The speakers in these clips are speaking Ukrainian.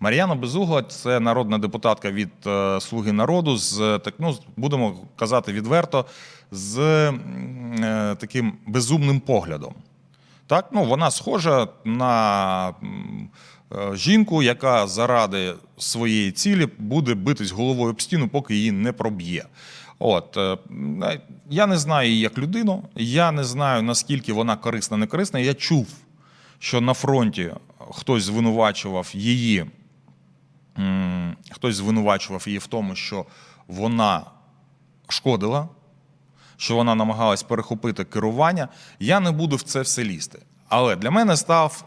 Мар'яна Безугла це народна депутатка від е, Слуги народу з так, ну, будемо казати відверто, з е, таким безумним поглядом. Так, ну вона схожа на е, жінку, яка заради своєї цілі буде битись головою об стіну, поки її не проб'є. От е, я не знаю її як людину, я не знаю наскільки вона корисна, не корисна. Я чув, що на фронті хтось звинувачував її, хтось звинувачував її в тому, що вона шкодила що вона намагалась перехопити керування. Я не буду в це все лізти. Але для мене став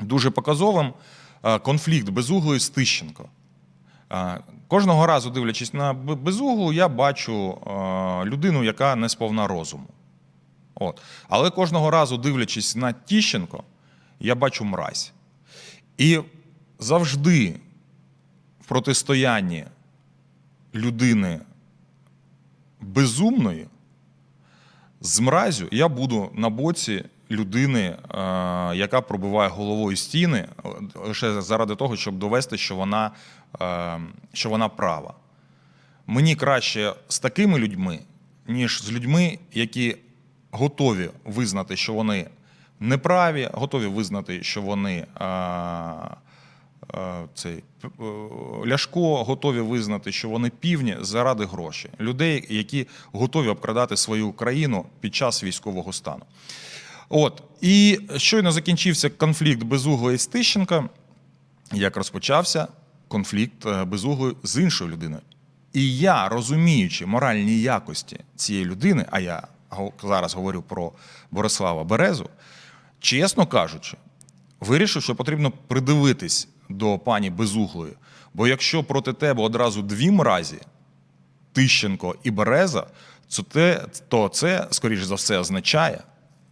дуже показовим е, конфлікт безуглої з Тищенко. Е, Кожного разу, дивлячись на безуглу, я бачу е, людину, яка не сповна розуму. От. Але кожного разу, дивлячись на Тищенко, я бачу мразь. І завжди протистоянні людини безумної з мразю я буду на боці людини, е, яка пробиває головою стіни е, лише заради того, щоб довести, що вона, е, що вона права. Мені краще з такими людьми, ніж з людьми, які готові визнати, що вони неправі, готові визнати, що вони. Е, Цей е, Ляшко готові визнати, що вони півні заради грошей. Людей, які готові обкрадати свою країну під час військового стану. От і щойно закінчився конфлікт Безуглої з Тищенка, як розпочався конфлікт е, з іншою людиною. І я, розуміючи моральні якості цієї людини, а я зараз говорю про Борислава Березу, чесно кажучи, вирішив, що потрібно придивитись до пані Безуглої. Бо якщо проти тебе одразу дві мразі, Тищенко і Береза, то, те, то це, скоріш за все, означає,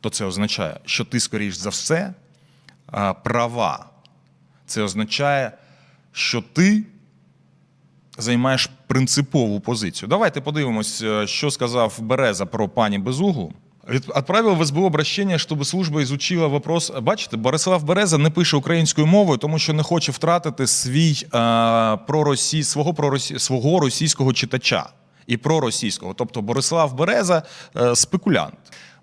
то це означає, що ти, скоріш за все, права. Це означає, що ти займаєш принципову позицію. Давайте подивимось, е, що сказав Береза про пані Безуглу. Отправив в СБУ обращення, щоб служба ізучила вопрос. Бачите, Борислав Береза не пише українською мовою, тому що не хоче втратити свій е, проросі, свого, проросі, свого російського читача і проросійського. Тобто Борислав Береза е, спекулянт.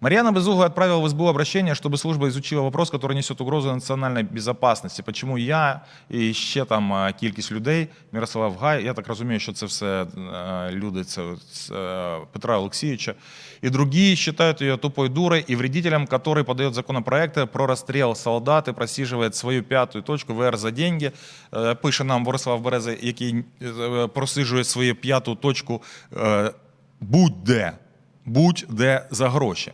Марьяна Безугла отправила в СБУ обращение, чтобы служба изучила вопрос, который несет угрозу национальной безопасности. Почему я і ще там е, кількість людей, Мирослав Гай, я так розумію, що це все е, люди це, це, е, Петра Олексійовича, и другие считают ее тупой дурой и вредителем, который подает законопроекты про расстрел солдат и просиживает свою пятую точку ВР за деньги. Е, Пише нам Борислав Береза, який е, просижує свою п'яту точку е, будь-де будь-де за гроші.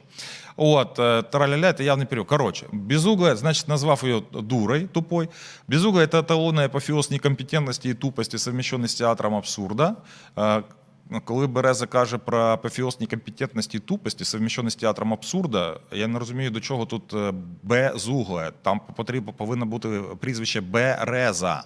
От, е, траля-ля, это явный период. Короче, Безугла, значит, назвав ее дурой, тупой. Безугла – это эталонный апофеоз некомпетентности и тупости, совмещенный с театром абсурда. Е, Коли Береза каже про апофеоз некомпетентності і тупості, совмещений з театром абсурда, я не розумію, до чого тут е, Безугла. Там потрібно повинно бути прізвище Береза.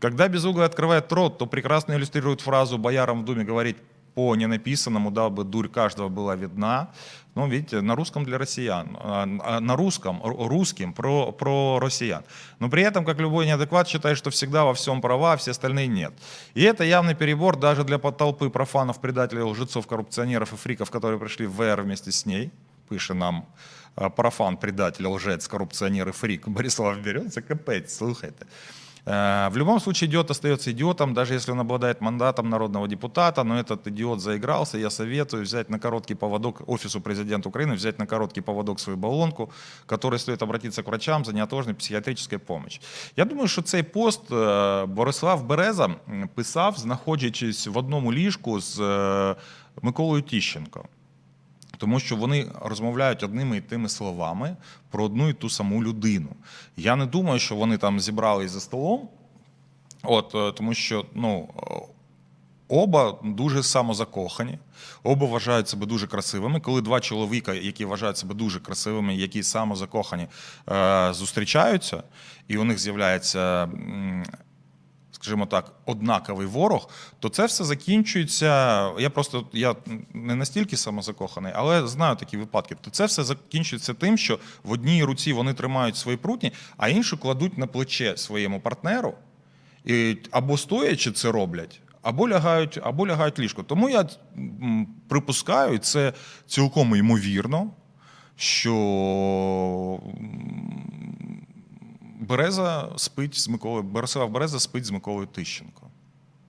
Когда Безугла открывает рот, то прекрасно иллюстрирует фразу «боярам в думе говорить по ненаписанному, дабы дурь каждого была видна». Ну, видите, на русском для россиян, а, а на русском, ру- русским про, про россиян. Но при этом, как любой неадекват, считает, что всегда во всем права, а все остальные нет. И это явный перебор даже для толпы профанов, предателей, лжецов, коррупционеров и фриков, которые пришли в ВР вместе с ней. Пише нам а, профан, предатель, лжец, коррупционер и фрик. Борислав берется, капец, слухайте. Э, В любом случае идиот остается идиотом, даже если он обладает мандатом народного депутата, но этот идиот заигрался, я советую взять на короткий поводок офису президента Украины, взять на короткий поводок свою баллонку, которой стоит обратиться к врачам за неотложной психіатричною помощь. Я думаю, що цей пост е, Борислав Береза м, писав, знаходячись в одному ліжку з е, Миколою Тіщенко. Тому що вони розмовляють одними і тими словами про одну і ту саму людину. Я не думаю, що вони там зібрались за столом, от, е, тому що ну, е, оба дуже самозакохані, оба вважають себе дуже красивими. Коли два чоловіка, які вважають себе дуже красивими, які самозакохані, е, зустрічаються, і у них з'являється. Скажімо так, однаковий ворог, то це все закінчується. Я просто я не настільки самозакоханий, але знаю такі випадки. То це все закінчується тим, що в одній руці вони тримають свої прутні, а іншу кладуть на плече своєму партнеру, і або стоячи це роблять. Або лягають, або лягають ліжко. Тому я припускаю, і це цілком ймовірно, що Береза спить з Миколою, Борислав Береза спить з Миколою Тищенко.